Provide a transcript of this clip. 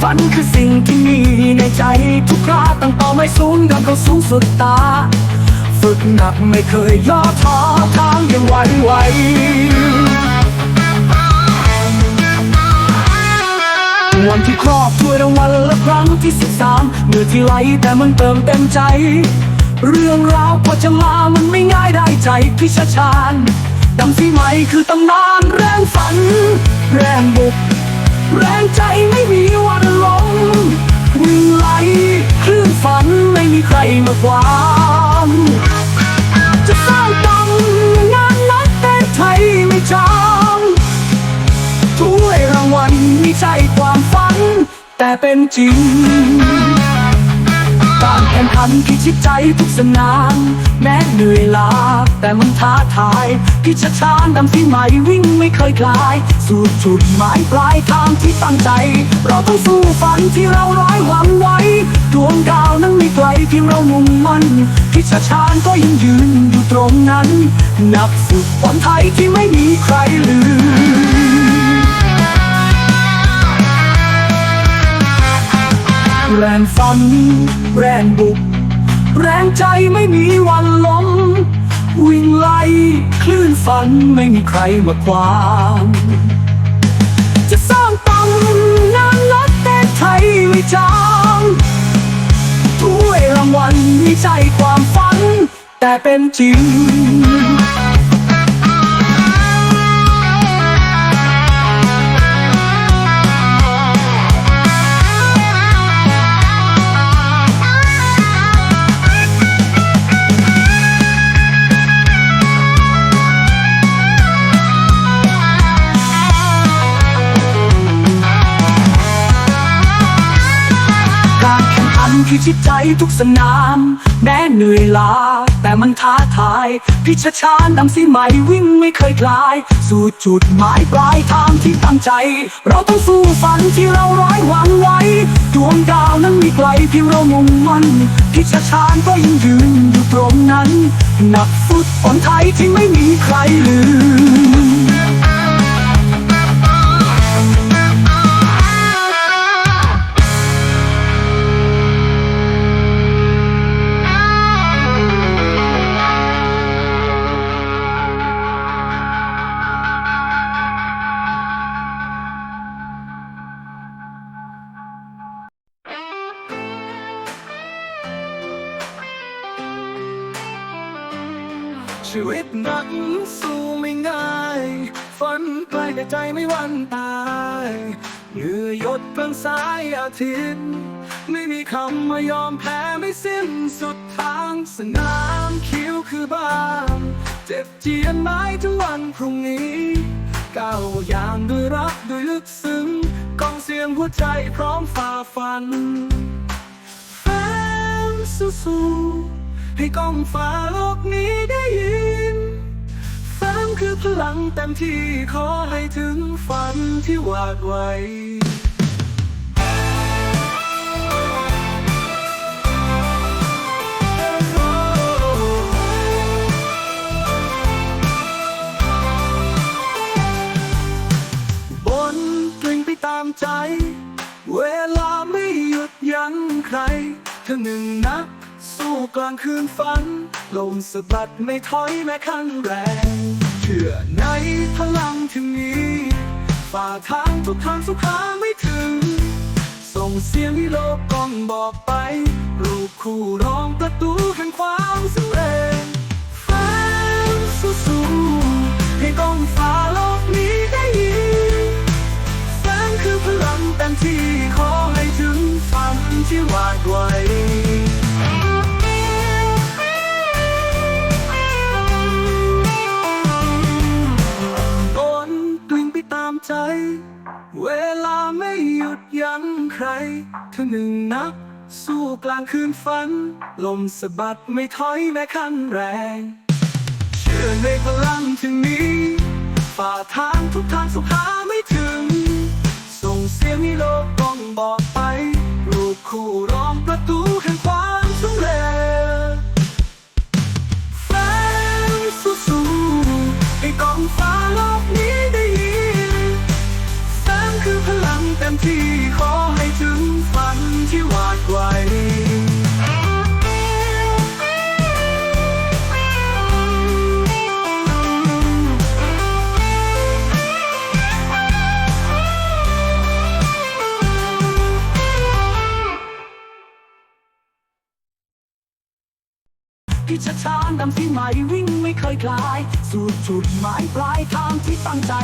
ฝันคือสิ่งที่มีในใจทุกคราตั้งเป้าไม่สูงดังเขาสูงสุดตา ฝึกหนักไม่เคยย่อท้อทางยังไหวไหววันที่ครอบถ้วยรางวัลและครั้งที่สิบสามเมื่อที่ไหลแต่มันเติมเต็มใจ เรื่องราวพอจะลามันไม่ง่ายได้ใจพิชชาญดำสีไหมคือตำนานแรงฝัน แรงบุก งใจไม่มีวันลงวิ่งไหลคลื่นฝันไม่มีใครมาขวางจะสร้างตำงานนักเตะไทยไม่จางถ้วยรางวัลไม่ใช่ความฝัน แต่เป็นจริง การแข่งขันพิชิตใจทุกสนาม แม้เหนื่อยล้าแต่มันท้าทาย พิชชานดำที่ใหม่วิ่งไม่เคยคลาย สู่จุดหมายปลายทางที่ตั้งใจ เราต้องสู้ฝันที่เราร้อยหวังไว้ ดวงดาวนั้นไม่ไกลเพียงเรามุ่งมั่นพิชชานก็ยังยืนอยู่ตรงนั้น นักฝึกบอลไทยที่ไม่มีใครลืม รงฝัน แรงบุก แรงใจไม่มีวันล้ม วิ่งไล่คลื่นฝันไม่มีใครมาขวางจะสร้างตำนานนักเตะไทยไม่จางถ้วยรางวัลไม่ใช่ความฝัน แต่เป็นจริง ข่งขันพิชิตใจทุกสนาม แม้เหนื่อยล้าแต่มันท้าทาย พิชชานดำสีใหม่วิ่งไม่เคยคลาย สู่จุดหมายปลายทางที่ตั้งใจ เราต้องสู้ฝันที่เราร้อยหวังไว้ ดวงดาวนั้นมีไกลเพียงเรามุ่งมันพิชชานก็ยังยืนอยู่ตรงนั้น นักฟุตบอลไทยที่ไม่มีใครลืม ชีวิตนักสู้ไม่ง่ายฝันไกลแต่ใจไม่วันตายเหงื่อหยดกลางสายอาทิตย์ ไม่มีคำมายอมแพ้ไม่สิ้นสุดทางสนามคิ้วคือบ้านเจ็บเจียนไม้ถึงวันพรุ่งนี้ก้าวอย่างด้วยรักด้วยลึกซึ้งกองเสียงหัวใจพร้อมฝ่าฟันแฟนสู้ ให้กล้องฟ้าโลกนี้ได้ยินแฟนคือพลังเต็มที่ขอให้ถึงฝันที่วาดไวบนกลิ่งไปตามใจ เวลาไม่หยุดยั้งใครเธอหนึ่ง กลางคืนฝัน ลมสะบัดไม่ถอยแม้ขั้นแรง เชื่อในพลังที่มีฝ่าทางทุกทางสุขาไม่ถึง ส่งเสียงให้โลกกล้องบอกไป รูปคู่ร้องประตูแห่งความสำเร็จแฟนสู้ๆให้ก้องฟ้าโลกนี้ได้ยิน เธอหนึ่งนักสู้กลางคืนฝัน ลมสะบัดไม่ถอยแม้ขั้นแรง เชื่อในพลังที่มีฝ่าทางทุกทางสุขหา ที่ช้าช้านำที่ใหม่วิ่งไม่เคยคลาย สู่จุดหมายปลายทางที่ตั้งใจ